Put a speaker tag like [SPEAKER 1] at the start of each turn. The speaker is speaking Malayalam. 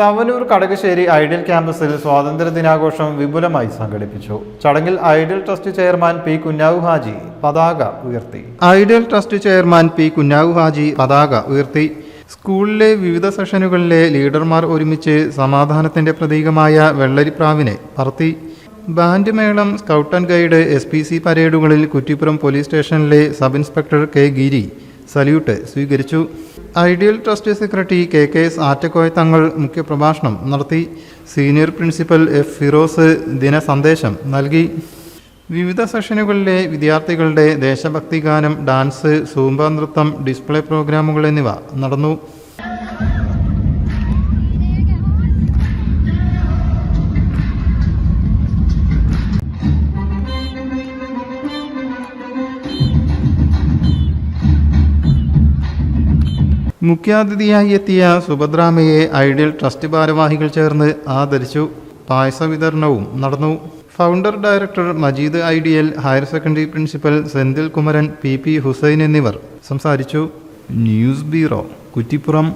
[SPEAKER 1] തവനൂർ കടകശ്ശേരി ഐഡിയൽ ക്യാമ്പസിൽ സ്വാതന്ത്ര്യ ദിനാഘോഷം വിപുലമായി സംഘടിപ്പിച്ചു. ചടങ്ങിൽ Ideal Trust chairman P Kunhavu Haji പതാക ഉയർത്തി. Ideal Trust chairman P Kunhavu Haji പതാക ഉയർത്തി. സ്കൂളിലെ വിവിധ സെഷനുകളിലെ ലീഡർമാർ ഒരുമിച്ച് സമാധാനത്തിന്റെ പ്രതീകമായ വെള്ളരിപ്രാവിനെ പറത്തി. ബാൻഡ് മേളം scout and guide S P C പരേഡുകളിൽ Kuttippuram police സ്റ്റേഷനിലെ sub inspector K Giri salute സ്വീകരിച്ചു. Ideal Trust secretary K K S Attakoya Thangal മുഖ്യപ്രഭാഷണം നടത്തി. സീനിയർ പ്രിൻസിപ്പൽ എഫ് ഫിറോസ് ദിനസന്ദേശം നൽകി. വിവിധ സെഷനുകളിലെ വിദ്യാർത്ഥികളുടെ ദേശഭക്തി ഗാനം ഡാൻസ് സൂമ്പ നൃത്തം ഡിസ്പ്ലേ പ്രോഗ്രാമുകൾ എന്നിവ നടന്നു. മുഖ്യാതിഥിയായി എത്തിയ സുഭദ്രാമയെ ഐഡിയൽ ട്രസ്റ്റ് ഭാരവാഹികൾ ചേർന്ന് ആദരിച്ചു. പായസ വിതരണവും നടന്നു. Founder director Majeed Ideal higher secondary principal Senthil Kumaran P P Hussain എന്നിവർ സംസാരിച്ചു. News bureau Kuttippuram.